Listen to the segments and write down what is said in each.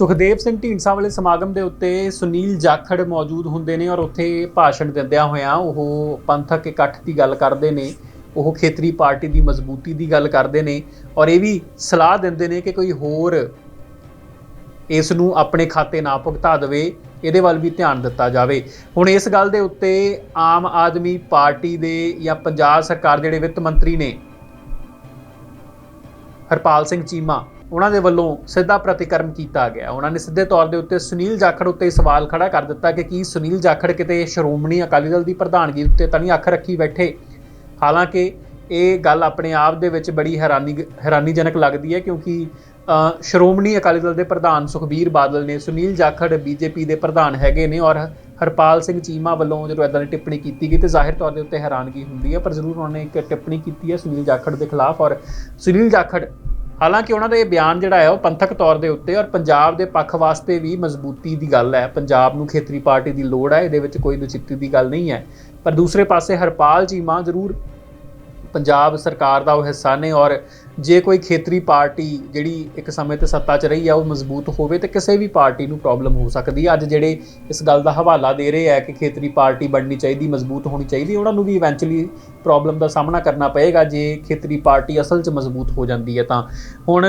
ਸੁਖਦੇਵ ਸਿੰਘ ਢੀਂਡਸਾ ਵਾਲੇ ਸਮਾਗਮ ਦੇ ਉੱਤੇ ਸੁਨੀਲ ਜਾਖੜ ਮੌਜੂਦ ਹੁੰਦੇ ਨੇ ਔਰ ਉੱਥੇ ਭਾਸ਼ਣ ਦਿੰਦਿਆਂ ਹੋਇਆਂ ਉਹ ਪੰਥਕ ਇਕੱਠ ਦੀ ਗੱਲ ਕਰਦੇ ਨੇ, ਉਹ ਖੇਤਰੀ ਪਾਰਟੀ ਦੀ ਮਜ਼ਬੂਤੀ ਦੀ ਗੱਲ ਕਰਦੇ ਨੇ ਔਰ ਇਹ ਵੀ ਸਲਾਹ ਦਿੰਦੇ ਨੇ ਕਿ ਕੋਈ ਹੋਰ ਇਸ ਨੂੰ ਆਪਣੇ ਖਾਤੇ ਨਾ ਭੁਗਤਾ ਦੇਵੇ, ਇਹਦੇ ਵੱਲ ਵੀ ਧਿਆਨ ਦਿੱਤਾ ਜਾਵੇ। ਹੁਣ ਇਸ ਗੱਲ ਦੇ ਉੱਤੇ ਆਮ ਆਦਮੀ ਪਾਰਟੀ ਦੇ ਜਾਂ ਪੰਜਾਬ ਸਰਕਾਰ ਜਿਹੜੇ ਵਿੱਤ ਮੰਤਰੀ ਨੇ, ਹਰਪਾਲ ਸਿੰਘ ਚੀਮਾ ਉਹਨਾਂ ਦੇ ਵੱਲੋਂ ਸਿੱਧਾ ਪ੍ਰਤੀਕਰਮ ਕੀਤਾ ਗਿਆ। ਉਹਨਾਂ ਨੇ ਸਿੱਧੇ ਤੌਰ ਦੇ ਉੱਤੇ ਸੁਨੀਲ ਜਾਖੜ ਉੱਤੇ ਸਵਾਲ ਖੜਾ ਕਰ ਦਿੱਤਾ ਕਿ ਕੀ ਸੁਨੀਲ ਜਾਖੜ ਕਿਤੇ ਸ਼੍ਰੋਮਣੀ ਅਕਾਲੀ ਦਲ ਦੀ ਪ੍ਰਧਾਨਗੀ ਉੱਤੇ ਤਾਂ ਨਹੀਂ ਅੱਖ ਰੱਖੀ ਬੈਠੇ? ਹਾਲਾਂਕਿ ਇਹ ਗੱਲ ਆਪਣੇ ਆਪ ਦੇ ਵਿੱਚ ਬੜੀ ਹੈਰਾਨੀ ਹੈਰਾਨੀਜਨਕ ਲੱਗਦੀ ਹੈ ਕਿਉਂਕਿ ਸ਼੍ਰੋਮਣੀ ਅਕਾਲੀ ਦਲ ਦੇ ਪ੍ਰਧਾਨ ਸੁਖਬੀਰ ਬਾਦਲ ਨੇ, ਸੁਨੀਲ ਜਾਖੜ ਬੀਜੇਪੀ ਦੇ ਪ੍ਰਧਾਨ ਹੈਗੇ ਨੇ ਔਰ ਹਰਪਾਲ ਸਿੰਘ ਚੀਮਾ ਵੱਲੋਂ ਜਦੋਂ ਇਦਾਂ ਦੀ ਟਿੱਪਣੀ ਕੀਤੀ ਗਈ ਤੇ ਜ਼ਾਹਿਰ ਤੌਰ ਦੇ ਉੱਤੇ ਹੈਰਾਨਗੀ ਹੁੰਦੀ ਹੈ, ਪਰ ਜ਼ਰੂਰ ਉਹਨਾਂ ਨੇ ਇੱਕ ਟਿੱਪਣੀ ਕੀਤੀ ਹੈ ਸੁਨੀਲ ਜਾਖੜ ਦੇ ਖਿਲਾਫ ਔਰ ਸੁਨੀਲ ਜਾਖੜ ਹਾਲਾਂਕਿ ਉਹਨਾਂ ਦਾ ਇਹ ਬਿਆਨ ਜਿਹੜਾ ਹੈ ਉਹ ਪੰਥਕ ਤੌਰ ਦੇ ਉੱਤੇ ਔਰ ਪੰਜਾਬ ਦੇ ਪੱਖ ਵਾਸਤੇ ਵੀ ਮਜ਼ਬੂਤੀ ਦੀ ਗੱਲ ਹੈ। ਪੰਜਾਬ ਨੂੰ ਖੇਤਰੀ ਪਾਰਟੀ ਦੀ ਲੋੜ ਹੈ, ਇਹਦੇ ਵਿੱਚ ਕੋਈ ਦੁਚਿੱਤੀ ਦੀ ਗੱਲ ਨਹੀਂ ਹੈ। ਪਰ ਦੂਸਰੇ ਪਾਸੇ ਹਰਪਾਲ ਚੀਮਾ ਜ਼ਰੂਰ ਪੰਜਾਬ ਸਰਕਾਰ ਦਾ ਉਹ ਹਿੱਸਾ ਨੇ ਔਰ ਜੇ ਕੋਈ ਖੇਤਰੀ ਪਾਰਟੀ ਜਿਹੜੀ ਇੱਕ ਸਮੇਂ ਤੇ ਸੱਤਾ 'ਚ ਰਹੀ ਆ, ਉਹ ਮਜ਼ਬੂਤ ਹੋਵੇ ਤੇ ਕਿਸੇ ਵੀ ਪਾਰਟੀ ਨੂੰ ਪ੍ਰੋਬਲਮ ਹੋ ਸਕਦੀ ਹੈ ਅੱਜ ਜਿਹੜੇ ਇਸ ਗੱਲ ਦਾ ਹਵਾਲਾ ਦੇ ਰਹੇ ਆ ਕਿ ਖੇਤਰੀ ਪਾਰਟੀ ਬਣਨੀ ਚਾਹੀਦੀ, ਮਜ਼ਬੂਤ ਹੋਣੀ ਚਾਹੀਦੀ, ਉਹਨਾਂ ਨੂੰ ਵੀ ਇਵੈਂਚੁਅਲੀ ਪ੍ਰੋਬਲਮ ਦਾ ਸਾਹਮਣਾ ਕਰਨਾ ਪਏਗਾ। ਜੇ ਖੇਤਰੀ ਪਾਰਟੀ ਅਸਲ 'ਚ ਮਜ਼ਬੂਤ ਹੋ ਜਾਂਦੀ ਹੈ ਤਾਂ। ਹੁਣ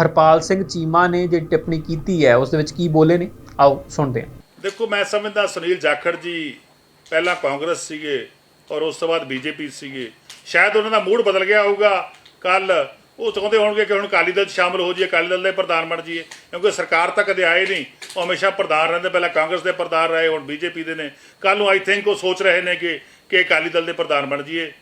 ਹਰਪਾਲ ਸਿੰਘ ਚੀਮਾ ਨੇ ਜਿਹੜੀ ਟਿੱਪਣੀ ਕੀਤੀ ਹੈ ਉਸ ਦੇ ਵਿੱਚ ਕੀ ਬੋਲੇ ਨੇ? ਆਓ ਸੁਣਦੇ ਹਾਂ। ਦੇਖੋ, ਮੈਂ ਸਮਝਦਾ ਸੁਨੀਲ ਜਾਖੜ ਜੀ ਪਹਿਲਾਂ ਕਾਂਗਰਸ ਸੀਗੇ ਔਰ ਉਸ ਤੋਂ ਬਾਅਦ ਬੀਜੇਪੀ ਸੀਗੇ। ਸ਼ਾਇਦ ਉਹਨਾਂ ਦਾ ਮੂਡ ਬਦਲ ਗਿਆ ਹੋਊਗਾ ਕੱਲ ਉਹ ਚਾਹੁੰਦੇ ਹੋਣਗੇ ਕਿ ਹੁਣ ਅਕਾਲੀ ਦਲ 'ਚ ਸ਼ਾਮਲ ਹੋ ਜਾਈਏ, ਅਕਾਲੀ ਦਲ ਦੇ ਪ੍ਰਧਾਨ ਬਣ ਜਾਈਏ। ਕਿਉਂਕਿ ਸਰਕਾਰ ਤਾਂ ਕਦੇ ਆਏ ਨਹੀਂ। ਉਹ ਹਮੇਸ਼ਾ ਪ੍ਰਧਾਨ ਰਹਿੰਦੇ, ਪਹਿਲਾਂ ਕਾਂਗਰਸ ਦੇ ਪ੍ਰਧਾਨ ਰਹੇ, ਹੁਣ ਬੀਜੇਪੀ ਦੇ ਨੇ। ਕੱਲ ਨੂੰ ਆਈ ਥਿੰਕ ਉਹ ਸੋਚ ਰਹੇ ਨੇ ਕਿ ਕਿ ਅਕਾਲੀ ਦਲ ਦੇ ਪ੍ਰਧਾਨ ਬਣ ਜਾਈਏ।